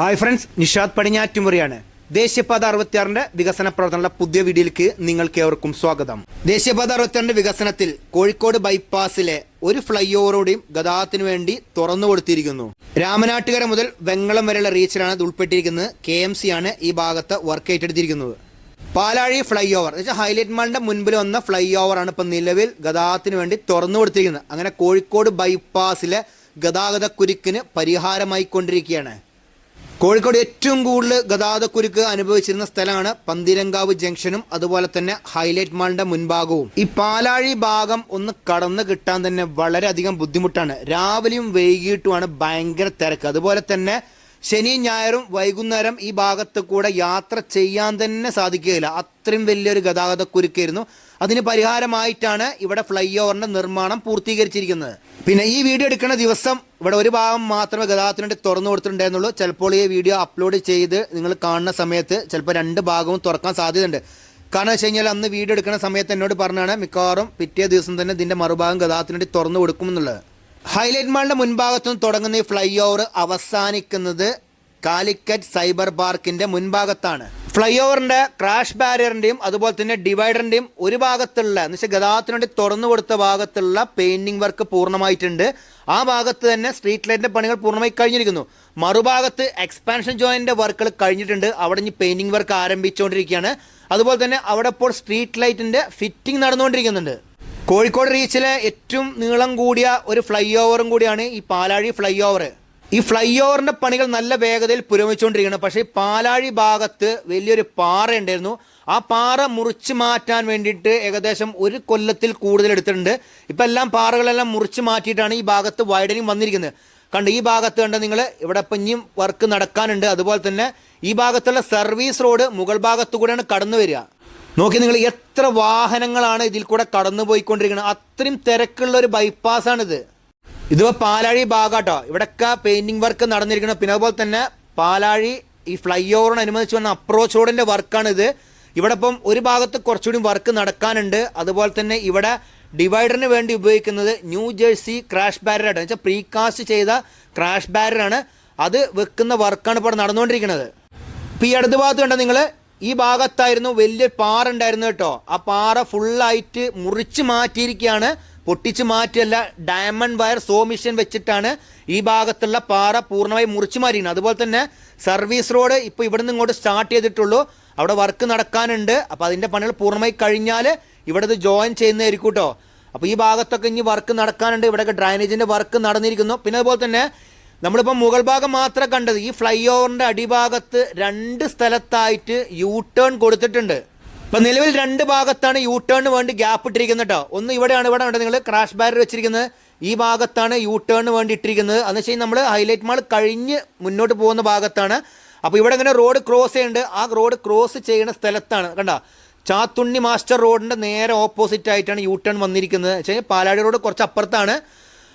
Hi friends Nishad പടിഞ്ഞാറ്റുമുറിയാണ്. ദേശീയപാത അറുപത്തിയാറിന്റെ വികസന പ്രവർത്തനങ്ങളുടെ പുതിയ വീഡിയോയിലേക്ക് നിങ്ങൾക്ക് ഏവർക്കും സ്വാഗതം. ദേശീയപാത അറുപത്തിയാറിന്റെ വികസനത്തിൽ കോഴിക്കോട് ബൈപ്പാസിലെ ഒരു ഫ്ലൈ ഓവറോടെയും ഗതാഗതത്തിന് വേണ്ടി തുറന്നു കൊടുത്തിരിക്കുന്നു. രാമനാട്ടുകര മുതൽ വെങ്ങളം വരെയുള്ള റീച്ചിലാണ് ഇത് ഉൾപ്പെട്ടിരിക്കുന്നത്. കെ എം സി ആണ് ഈ ഭാഗത്ത് വർക്ക് ഏറ്റെടുത്തിരിക്കുന്നത്. പാലാഴി ഫ്ലൈ ഓവർ എന്ന് വെച്ചാൽ ഹൈലൈറ്റ് മാളിന്റെ മുൻപിൽ വന്ന ഫ്ലൈ ഓവറാണ് ഇപ്പം നിലവിൽ ഗതാഗതത്തിന് വേണ്ടി തുറന്നു കൊടുത്തിരിക്കുന്നത്. അങ്ങനെ കോഴിക്കോട് ബൈപ്പാസിലെ ഗതാഗത കുരുക്കിന് പരിഹാരമായി കൊണ്ടിരിക്കുകയാണ്. കോഴിക്കോട് ഏറ്റവും കൂടുതൽ ഗതാഗതക്കുരുക്ക് അനുഭവിച്ചിരുന്ന സ്ഥലമാണ് പന്തിരങ്കാവ് ജംഗ്ഷനും അതുപോലെ തന്നെ ഹൈലൈറ്റ് മാളിന്റെ മുൻഭാഗവും. ഈ പാലാഴി ഭാഗം ഒന്ന് കടന്നു കിട്ടാൻ തന്നെ വളരെയധികം ബുദ്ധിമുട്ടാണ്. രാവിലെയും വൈകിട്ടുമാണ് ഭയങ്കര തിരക്ക്. അതുപോലെ തന്നെ ശനി ഞായറും വൈകുന്നേരം ഈ ഭാഗത്ത് കൂടെ യാത്ര ചെയ്യാൻ തന്നെ സാധിക്കുകയില്ല. അത്രയും വലിയൊരു ഗതാഗതക്കുരുക്കായിരുന്നു. അതിന് പരിഹാരമായിട്ടാണ് ഇവിടെ ഫ്ലൈ ഓവറിന്റെ നിർമ്മാണം പൂർത്തീകരിച്ചിരിക്കുന്നത്. പിന്നെ ഈ വീഡിയോ എടുക്കുന്ന ദിവസം ഇവിടെ ഒരു ഭാഗം മാത്രമേ ഗതാഗതത്തിന് വേണ്ടി തുറന്നു കൊടുത്തിട്ടുണ്ടായിരുന്നുള്ളൂ ചിലപ്പോൾ ഈ വീഡിയോ അപ്ലോഡ് ചെയ്ത് നിങ്ങൾ കാണുന്ന സമയത്ത് ചിലപ്പോൾ രണ്ട് ഭാഗവും തുറക്കാൻ സാധ്യതയുണ്ട്. കാരണം വെച്ച് കഴിഞ്ഞാൽ അന്ന് വീഡിയോ എടുക്കുന്ന സമയത്ത് എന്നോട് പറഞ്ഞാണ് മിക്കവാറും പിറ്റേ ദിവസം തന്നെ ഇതിന്റെ മറുഭാഗം ഗതാഗതത്തിന് വേണ്ടി തുറന്നു കൊടുക്കുമെന്നുള്ളത്. ഹൈലൈറ്റ് മാളിന്റെ മുൻഭാഗത്തു നിന്ന് തുടങ്ങുന്ന ഈ ഫ്ലൈ ഓവർ അവസാനിക്കുന്നത് കാലിക്കറ്റ് സൈബർ പാർക്കിന്റെ മുൻഭാഗത്താണ്. ഫ്ലൈ ഓവറിന്റെ ക്രാഷ് ബാരിയറിന്റെയും അതുപോലെ തന്നെ ഡിവൈഡറിന്റെയും ഒരു ഭാഗത്തുള്ള എന്ന് വെച്ചാൽ ഗതാഗതത്തിന് വേണ്ടി തുറന്നു കൊടുത്ത ഭാഗത്തുള്ള പെയിന്റിംഗ് വർക്ക് പൂർണമായിട്ടുണ്ട്. ആ ഭാഗത്ത് തന്നെ സ്ട്രീറ്റ് ലൈറ്റിന്റെ പണികൾ പൂർണമായി കഴിഞ്ഞിരിക്കുന്നു. മറുഭാഗത്ത് എക്സ്പാൻഷൻ ജോയിന്റെ വർക്കുകൾ കഴിഞ്ഞിട്ടുണ്ട്. അവിടെ ഇനി പെയിന്റിംഗ് വർക്ക് ആരംഭിച്ചുകൊണ്ടിരിക്കുകയാണ്. അതുപോലെ തന്നെ അവിടെ ഇപ്പോൾ സ്ട്രീറ്റ് ലൈറ്റിന്റെ ഫിറ്റിംഗ് നടന്നുകൊണ്ടിരിക്കുന്നുണ്ട്. കോഴിക്കോട് റീച്ചിലെ ഏറ്റവും നീളം കൂടിയ ഒരു ഫ്ലൈ ഓവറും കൂടിയാണ് ഈ പാലാഴി ഫ്ലൈ ഓവർ ഈ ഫ്ലൈ ഓവറിന്റെ പണികൾ നല്ല വേഗതയിൽ പുരോഗമിച്ചുകൊണ്ടിരിക്കുകയാണ്. പക്ഷേ പാലാഴി ഭാഗത്ത് വലിയൊരു പാറ ഉണ്ടായിരുന്നു ആ പാറ മുറിച്ച് മാറ്റാൻ വേണ്ടിയിട്ട് ഏകദേശം ഒരു കൊല്ലത്തിൽ കൂടുതൽ എടുത്തിട്ടുണ്ട്. ഇപ്പം എല്ലാം പാറകളെല്ലാം മുറിച്ച് മാറ്റിയിട്ടാണ് ഈ ഭാഗത്ത് വൈഡനിങ് വന്നിരിക്കുന്നത്. കണ്ട് ഈ ഭാഗത്ത് കണ്ട് നിങ്ങൾ ഇവിടെ ഇപ്പം വർക്ക് നടക്കാനുണ്ട്. അതുപോലെ തന്നെ ഈ ഭാഗത്തുള്ള സർവീസ് റോഡ് മുകൾ ഭാഗത്തു കൂടെയാണ് കടന്നു വരിക. നോക്കി നിങ്ങൾ എത്ര വാഹനങ്ങളാണ് ഇതിൽ കൂടെ കടന്നു പോയിക്കൊണ്ടിരിക്കുന്നത് അത്രയും തിരക്കുള്ള ഒരു ബൈപ്പാസാണിത് ഇതിപ്പോ പാലാഴി ഭാഗാട്ടോ. ഇവിടെയൊക്കെ പെയിന്റിംഗ് വർക്ക് നടന്നിരിക്കണം പിന്നെ അതുപോലെ തന്നെ പാലാഴി ഈ ഫ്ലൈ ഓവറിനനുബന്ധിച്ച് വന്ന അപ്രോച്ച് റോഡിന്റെ വർക്കാണ് ഇത് ഇവിടെ ഇപ്പം ഒരു ഭാഗത്ത് കുറച്ചുകൂടി വർക്ക് നടക്കാനുണ്ട്. അതുപോലെ തന്നെ ഇവിടെ ഡിവൈഡറിന് വേണ്ടി ഉപയോഗിക്കുന്നത് ന്യൂ ജേഴ്സി ക്രാഷ് ബാരറാണ് എന്ന് വെച്ചാൽ പ്രീകാസ്റ്റ് ചെയ്ത ക്രാഷ് ബാരറാണ് അത് വെക്കുന്ന വർക്കാണ് ഇപ്പോൾ നടന്നുകൊണ്ടിരിക്കുന്നത്. ഇപ്പം ഈ ഇടത് ഭാഗത്ത് കണ്ട നിങ്ങൾ ഈ ഭാഗത്തായിരുന്നു വലിയ പാറ ഉണ്ടായിരുന്നു കേട്ടോ. ആ പാറ ഫുള്ളായിട്ട് മുറിച്ച് മാറ്റിയിരിക്കുകയാണ്. പൊട്ടിച്ച് മാറ്റിയല്ല ഡയമണ്ട് വയർ സോ മിഷൻ വെച്ചിട്ടാണ് ഈ ഭാഗത്തുള്ള പാറ പൂർണമായി മുറിച്ചു മാറ്റിയിരിക്കുന്നത് അതുപോലെ തന്നെ സർവീസ് റോഡ് ഇപ്പോൾ ഇവിടെ നിന്ന് ഇങ്ങോട്ട് സ്റ്റാർട്ട് ചെയ്തിട്ടുള്ളൂ. അവിടെ വർക്ക് നടക്കാനുണ്ട്. അപ്പോൾ അതിന്റെ പണികൾ പൂർണമായി കഴിഞ്ഞാൽ ഇവിടെ ഇത് ജോയിൻ ചെയ്യുന്നതായിരിക്കും കേട്ടോ. അപ്പോൾ ഈ ഭാഗത്തൊക്കെ ഇനി വർക്ക് നടക്കാനുണ്ട്. ഇവിടെയൊക്കെ ഡ്രൈനേജിന്റെ വർക്ക് നടന്നിരിക്കുന്നു. പിന്നെ അതുപോലെ തന്നെ നമ്മളിപ്പോൾ മുകൾ ഭാഗം മാത്രം കണ്ടത് ഈ ഫ്ലൈ ഓവറിന്റെ അടിഭാഗത്ത് രണ്ട് സ്ഥലത്തായിട്ട് യൂ ടേൺ കൊടുത്തിട്ടുണ്ട്. ഇപ്പം നിലവിൽ രണ്ട് ഭാഗത്താണ് യൂ ടേണിന് വേണ്ടി ഗ്യാപ്പ് ഇട്ടിരിക്കുന്നത് കേട്ടോ ഒന്ന് ഇവിടെയാണ് ഇവിടെ നിങ്ങൾ ക്രാഷ് ബാരർ വെച്ചിരിക്കുന്നത്. ഈ ഭാഗത്താണ് യൂ ടേണിന് വേണ്ടി ഇട്ടിരിക്കുന്നത്. എന്ന് വെച്ച് നമ്മൾ ഹൈലൈറ്റ് മാൾ കഴിഞ്ഞ് മുന്നോട്ട് പോകുന്ന ഭാഗത്താണ്. അപ്പോൾ ഇവിടെ ഇങ്ങനെ റോഡ് ക്രോസ് ചെയ്യുന്നുണ്ട്. ആ റോഡ് ക്രോസ് ചെയ്യുന്ന സ്ഥലത്താണ്. കണ്ട? ചാത്തുണ്ണി മാസ്റ്റർ റോഡിന്റെ നേരെ ഓപ്പോസിറ്റ് ആയിട്ടാണ് യൂ ടേൺ വന്നിരിക്കുന്നത്. വെച്ചാൽ പാലാടി റോഡ് കുറച്ച് അപ്പുറത്താണ്.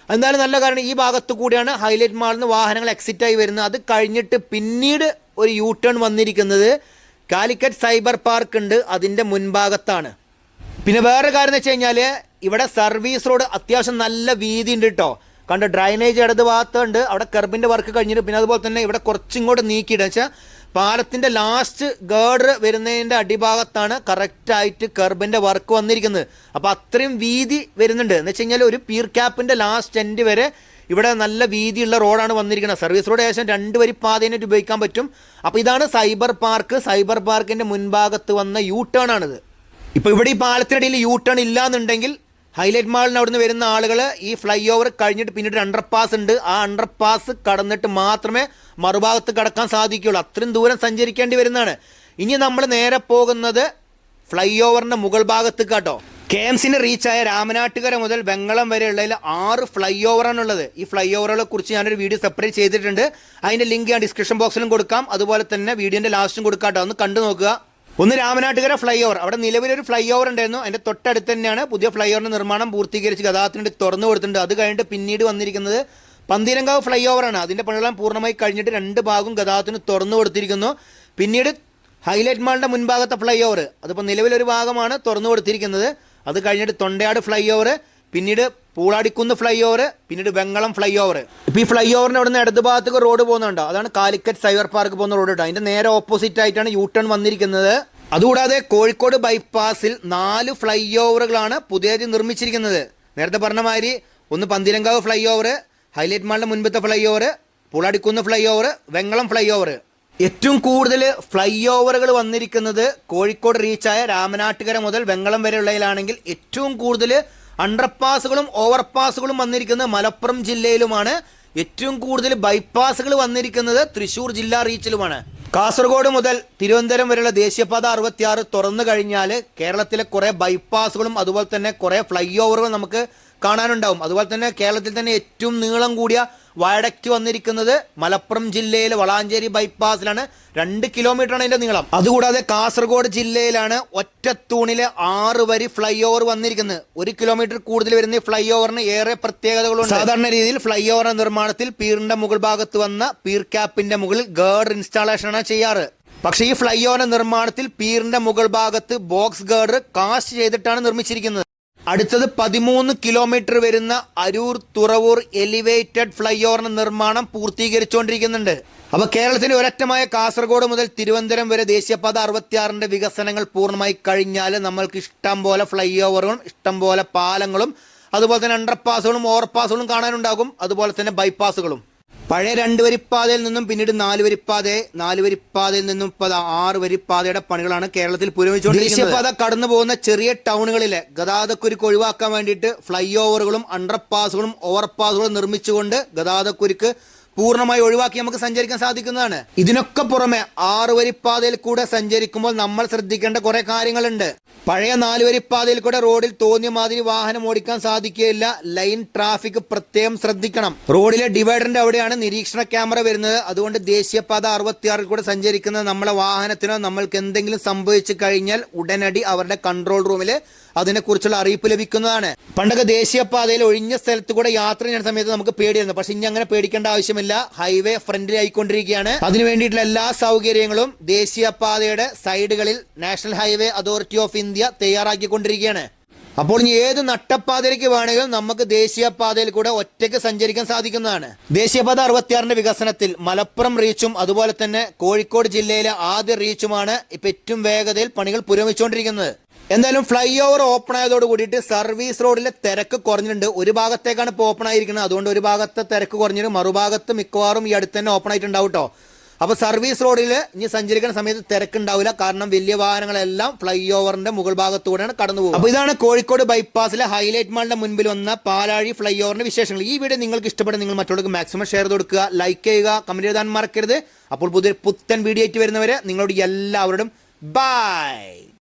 എന്തായാലും നല്ല കാരണം ഈ ഭാഗത്ത് കൂടിയാണ് ഹൈലൈറ്റ് മാളിൽ നിന്ന് വാഹനങ്ങൾ എക്സിറ്റ് ആയി വരുന്നത്. അത് കഴിഞ്ഞിട്ട് പിന്നീട് ഒരു യൂ ടേൺ വന്നിരിക്കുന്നത്. കാലിക്കറ്റ് സൈബർ പാർക്ക് ഉണ്ട് അതിന്റെ മുൻഭാഗത്താണ്. പിന്നെ വേറെ കാര്യം എന്ന് വെച്ച് കഴിഞ്ഞാൽ ഇവിടെ സർവീസ് റോഡ് അത്യാവശ്യം നല്ല വീതി ഉണ്ട് കേട്ടോ കണ്ട് ഡ്രൈനേജ് ഇടത് ഭാഗത്തുണ്ട് അവിടെ കെർബിന്റെ വർക്ക് കഴിഞ്ഞിട്ട് പിന്നെ അതുപോലെ തന്നെ ഇവിടെ കുറച്ചിങ്ങോട്ട് നീക്കിയിട്ട് വെച്ചാൽ പാലത്തിന്റെ ലാസ്റ്റ് ഗേർഡർ വരുന്നതിന്റെ അടിഭാഗത്താണ് കറക്റ്റായിട്ട് കെർബിന്റെ വർക്ക് വന്നിരിക്കുന്നത്. അപ്പോൾ അത്രയും വീതി വരുന്നുണ്ട്. എന്ന് വെച്ച് കഴിഞ്ഞാൽ ഒരു പീർ ക്യാപ്പിന്റെ ലാസ്റ്റ് എൻഡ് വരെ ഇവിടെ നല്ല വീതിയുള്ള റോഡാണ് വന്നിരിക്കുന്നത്. സർവീസ് റോഡ് ഏകദേശം രണ്ട് വരി പാതേനായിട്ട് ഉപയോഗിക്കാൻ പറ്റും. അപ്പോൾ ഇതാണ് സൈബർ പാർക്ക്. സൈബർ പാർക്കിന്റെ മുൻഭാഗത്ത് വന്ന യൂ ടേൺ ആണിത്. ഇപ്പോൾ ഇവിടെ ഈ പാലത്തിനിടയിൽ യൂ ടേൺ ഇല്ലാന്നുണ്ടെങ്കിൽ ഹൈലൈറ്റ് മാളിന് അവിടുന്ന് വരുന്ന ആളുകൾ ഈ ഫ്ലൈ ഓവർ കഴിഞ്ഞിട്ട് പിന്നീട് അണ്ടർ പാസ് ഉണ്ട്. ആ അണ്ടർ പാസ് കടന്നിട്ട് മാത്രമേ മറുഭാഗത്ത് കടക്കാൻ സാധിക്കുകയുള്ളൂ. അത്രയും ദൂരം സഞ്ചരിക്കേണ്ടി വരുന്നതാണ്. ഇനി നമ്മൾ നേരെ പോകുന്നത് ഫ്ലൈ ഓവറിന്റെ മുകൾ ഭാഗത്ത് കേട്ടോ. കെ എം സിന് റീച്ചായ രാമനാട്ടുകര മുതൽ വെങ്ങളം വരെയുള്ളതിൽ ആറ് ഫ്ലൈ ഓവറാണുള്ളത് ഈ ഫ്ലൈ ഓവറുകളെ കുറിച്ച് ഞാനൊരു വീഡിയോ സെപ്പറേറ്റ് ചെയ്തിട്ടുണ്ട്. അതിന്റെ ലിങ്ക് ഞാൻ ഡിസ്ക്രിപ്ഷൻ ബോക്സിലും കൊടുക്കാം. അതുപോലെ തന്നെ വീഡിയോന്റെ ലാസ്റ്റും കൊടുക്കാട്ടോ ഒന്ന് കണ്ടു നോക്കുക. ഒന്ന് രാമനാട്ടുകര ഫ്ലൈ ഓവർ അവിടെ നിലവിലൊരു ഫ്ലൈ ഓവർ ഉണ്ടായിരുന്നു. അതിന്റെ തൊട്ടടുത്ത് തന്നെയാണ് പുതിയ ഫ്ലൈ ഓവറിന്റെ നിർമ്മാണം പൂർത്തീകരിച്ച് ഗതാഗതത്തിന് തുറന്നു കൊടുത്തിട്ടുണ്ട്. അത് കഴിഞ്ഞിട്ട് പിന്നീട് വന്നിരിക്കുന്നത് പന്തീരങ്കാവ് ഫ്ലൈ ഓവറാണ് അതിന്റെ പണികളെല്ലാം പൂർണമായി കഴിഞ്ഞിട്ട് രണ്ട് ഭാഗവും ഗതാഗതത്തിന് തുറന്നു കൊടുത്തിരിക്കുന്നു. പിന്നീട് ഹൈലൈറ്റ് മാളിന്റെ മുൻഭാഗത്തെ ഫ്ലൈ ഓവർ അതിപ്പോൾ നിലവിലൊരു ഭാഗമാണ് തുറന്നു കൊടുത്തിരിക്കുന്നത്. അത് കഴിഞ്ഞിട്ട് തൊണ്ടയാട് ഫ്ലൈ ഓവർ പിന്നീട് പൂളാടിക്കുന്ന് ഫ്ലൈ ഓവർ പിന്നീട് വെങ്ങളം ഫ്ലൈ ഓവർ ഇപ്പം ഈ ഫ്ലൈ ഓവറിന് അവിടെ നിന്ന് ഇടത് ഭാഗത്തേക്ക് റോഡ് പോകുന്നുണ്ടോ? അതാണ് കാലിക്കറ്റ് സൈബർ പാർക്ക് പോകുന്ന റോഡ് കേട്ടോ അതിന്റെ നേരെ ഓപ്പോസിറ്റ് ആയിട്ടാണ് യൂ ടേൺ വന്നിരിക്കുന്നത്. അതുകൂടാതെ കോഴിക്കോട് ബൈപ്പാസിൽ നാല് ഫ്ലൈ ഓവറുകളാണ് പുതിയതായി നിർമ്മിച്ചിരിക്കുന്നത്. നേരത്തെ പറഞ്ഞ മാതിരി ഒന്ന് പന്തിരങ്കാവ് ഫ്ലൈ ഓവർ ഹൈലൈറ്റ് മാളിന്റെ മുൻപത്തെ fly over Pooladikkunnu fly over Vengalam fly over ഏറ്റവും കൂടുതൽ ഫ്ലൈ ഓവറുകൾ വന്നിരിക്കുന്നത് കോഴിക്കോട് റീച്ചായ രാമനാട്ടുകര മുതൽ വെങ്ങളം വരെയുള്ളതിലാണെങ്കിൽ ഏറ്റവും കൂടുതൽ അണ്ടർപാസുകളും ഓവർപാസുകളും വന്നിരിക്കുന്നത് മലപ്പുറം ജില്ലയിലുമാണ്. ഏറ്റവും കൂടുതൽ ബൈപ്പാസുകൾ വന്നിരിക്കുന്നത് തൃശൂർ ജില്ലാ റീച്ചിലുമാണ്. കാസർഗോഡ് മുതൽ തിരുവനന്തപുരം വരെയുള്ള ദേശീയപാത അറുപത്തിയാറ് തുറന്നു കഴിഞ്ഞാൽ കേരളത്തിലെ കുറേ ബൈപ്പാസുകളും അതുപോലെ തന്നെ കുറേ ഫ്ലൈ ഓവറുകളും നമുക്ക് കാണാനുണ്ടാവും. അതുപോലെ തന്നെ കേരളത്തിൽ തന്നെ ഏറ്റവും നീളം കൂടിയ വയഡക്റ്റ് വന്നിരിക്കുന്നത് മലപ്പുറം ജില്ലയിൽ വളാഞ്ചേരി ബൈപ്പാസിലാണ്. രണ്ട് കിലോമീറ്ററാണ് അതിന്റെ നീളം. അതുകൂടാതെ കാസർഗോഡ് ജില്ലയിലാണ് ഒറ്റത്തൂണിലെ ആറ് വരി ഫ്ലൈ ഓവർ വന്നിരിക്കുന്നത്. ഒരു കിലോമീറ്റർ കൂടുതൽ വരുന്ന ഫ്ലൈ ഓവറിന് ഏറെ പ്രത്യേകതകളുണ്ട്. സാധാരണ രീതിയിൽ ഫ്ലൈ ഓവർ നിർമ്മാണത്തിൽ പീറിന്റെ മുകൾ ഭാഗത്ത് വന്ന പീർ ക്യാപ്പിന്റെ മുകളിൽ ഗേർഡ് ഇൻസ്റ്റാളേഷൻ ആണ് ചെയ്യാറ്. പക്ഷേ ഈ ഫ്ലൈ ഓവർ നിർമ്മാണത്തിൽ പീറിന്റെ മുകൾ ഭാഗത്ത് ബോക്സ് ഗേർഡ് കാസ്റ്റ് ചെയ്തിട്ടാണ് നിർമ്മിച്ചിരിക്കുന്നത്. അടുത്തത് പതിമൂന്ന് കിലോമീറ്റർ വരുന്ന അരൂർ തുറവൂർ എലിവേറ്റഡ് ഫ്ലൈ ഓവറിന് നിർമ്മാണം പൂർത്തീകരിച്ചുകൊണ്ടിരിക്കുന്നുണ്ട് അപ്പൊ കേരളത്തിന്റെ ഒരറ്റമായ കാസർഗോഡ് മുതൽ തിരുവനന്തപുരം വരെ ദേശീയപാത അറുപത്തിയാറിന്റെ വികസനങ്ങൾ പൂർണമായി കഴിഞ്ഞാൽ നമ്മൾക്ക് ഇഷ്ടം പോലെ ഫ്ലൈ ഓവറുകളും ഇഷ്ടം പോലെ പാലങ്ങളും അതുപോലെ തന്നെ അണ്ടർപാസുകളും ഓവർപാസുകളും കാണാനുണ്ടാകും. അതുപോലെ തന്നെ ബൈപ്പാസുകളും പഴയ രണ്ട് വരിപ്പാതയിൽ നിന്നും പിന്നീട് നാല് വരിപ്പാതെ നാല് വരിപ്പാതയിൽ നിന്നും ഇപ്പൊ ദാ ആറ് വരിപ്പാതയുടെ പണികളാണ് കേരളത്തിൽ പുരോഗമിച്ചുകൊണ്ടിരിക്കുന്നത്. കടന്നു പോകുന്ന ചെറിയ ടൗണുകളിലെ ഗതാഗതക്കുരുക്ക് ഒഴിവാക്കാൻ വേണ്ടിയിട്ട് ഫ്ലൈ ഓവറുകളും അണ്ടർപാസുകളും ഓവർപാസുകളും നിർമ്മിച്ചുകൊണ്ട് ഗതാഗതക്കുരുക്ക് പൂർണമായി ഒഴിവാക്കി നമുക്ക് സഞ്ചരിക്കാൻ സാധിക്കുന്നതാണ്. ഇതിനൊക്കെ പുറമെ ആറ് വരിപ്പാതയിൽ കൂടെ സഞ്ചരിക്കുമ്പോൾ നമ്മൾ ശ്രദ്ധിക്കേണ്ട കുറെ കാര്യങ്ങളുണ്ട്. പഴയ നാലുവരിപ്പാതയിൽ കൂടെ റോഡിൽ തോന്നിയ മാതിരി വാഹനം ഓടിക്കാൻ സാധിക്കുകയില്ല. ലൈൻ ട്രാഫിക് പ്രത്യേകം ശ്രദ്ധിക്കണം. റോഡിലെ ഡിവൈഡറിന്റെ അവിടെയാണ് നിരീക്ഷണ ക്യാമറ വരുന്നത്. അതുകൊണ്ട് ദേശീയപാത അറുപത്തിയാറിൽ കൂടെ സഞ്ചരിക്കുന്ന നമ്മളെ വാഹനത്തിനോ നമ്മൾക്ക് എന്തെങ്കിലും സംഭവിച്ചു കഴിഞ്ഞാൽ ഉടനടി അവരുടെ കൺട്രോൾ റൂമിൽ അതിനെക്കുറിച്ചുള്ള അറിയിപ്പ് ലഭിക്കുന്നതാണ്. പണ്ടൊക്കെ ദേശീയപാതയിൽ ഒഴിഞ്ഞ സ്ഥലത്ത് കൂടെ യാത്ര ചെയ്യുന്ന സമയത്ത് നമുക്ക് പേടിയായിരുന്നു. പക്ഷെ ഇനി അങ്ങനെ പേടിക്കേണ്ട ആവശ്യമില്ല. ഹൈവേ ഫ്രണ്ടിലായിക്കൊണ്ടിരിക്കുകയാണ് അതിനു വേണ്ടിയിട്ടുള്ള എല്ലാ സൗകര്യങ്ങളും ദേശീയപാതയുടെ സൈഡുകളിൽ national highway authority of India തയ്യാറാക്കിക്കൊണ്ടിരിക്കുകയാണ്. അപ്പോൾ ഇനി ഏത് നട്ടപ്പാതയിലേക്ക് വേണമെങ്കിലും നമുക്ക് ദേശീയപാതയിൽ കൂടെ ഒറ്റയ്ക്ക് സഞ്ചരിക്കാൻ സാധിക്കുന്നതാണ്. ദേശീയപാത അറുപത്തിയാറിന്റെ വികസനത്തിൽ മലപ്പുറം റീച്ചും അതുപോലെ തന്നെ കോഴിക്കോട് ജില്ലയിലെ ആദ്യ റീച്ചുമാണ് ഇപ്പൊ ഏറ്റവും വേഗതയിൽ പണികൾ പുരോഗമിച്ചുകൊണ്ടിരിക്കുന്നത്. എന്തായാലും ഫ്ലൈ ഓവർ ഓപ്പൺ ആയതോട് കൂടിയിട്ട് സർവീസ് റോഡിലെ തിരക്ക് കുറഞ്ഞിട്ടുണ്ട്. ഒരു ഭാഗത്തേക്കാണ് ഇപ്പോൾ ഓപ്പൺ ആയിരിക്കുന്നത്. അതുകൊണ്ട് ഒരു ഭാഗത്തെ തിരക്ക് കുറഞ്ഞിട്ട് മറുഭാഗത്ത് മിക്കവാറും ഈ അടുത്ത് തന്നെ ഓപ്പൺ ആയിട്ടുണ്ടാവും കേട്ടോ അപ്പോൾ സർവീസ് റോഡിൽ ഇനി സഞ്ചരിക്കുന്ന സമയത്ത് തിരക്കുണ്ടാവില്ല. കാരണം വലിയ വാഹനങ്ങളെല്ലാം ഫ്ലൈ ഓവറിന്റെ മുകൾ ഭാഗത്തൂടെയാണ് കടന്നു പോകുന്നത്. അപ്പോൾ ഇതാണ് കോഴിക്കോട് ബൈപ്പാസിലെ ഹൈലൈറ്റ് മാളിന്റെ മുൻപിൽ വന്ന പാലാഴി ഫ്ലൈ ഓവറിന്റെ വിശേഷങ്ങൾ. ഈ വീഡിയോ നിങ്ങൾക്ക് ഇഷ്ടപ്പെട്ട നിങ്ങൾ മറ്റുള്ളവർക്ക് മാക്സിമം ഷെയർ ചെയ്ത് കൊടുക്കുക ലൈക്ക് ചെയ്യുക കമന്റ് എഴുതാൻ മറക്കരുത്. അപ്പോൾ പുതിയ പുത്തൻ വീഡിയോ ആയിട്ട് വരുന്നവരെ നിങ്ങളോട് എല്ലാവരോടും ബൈ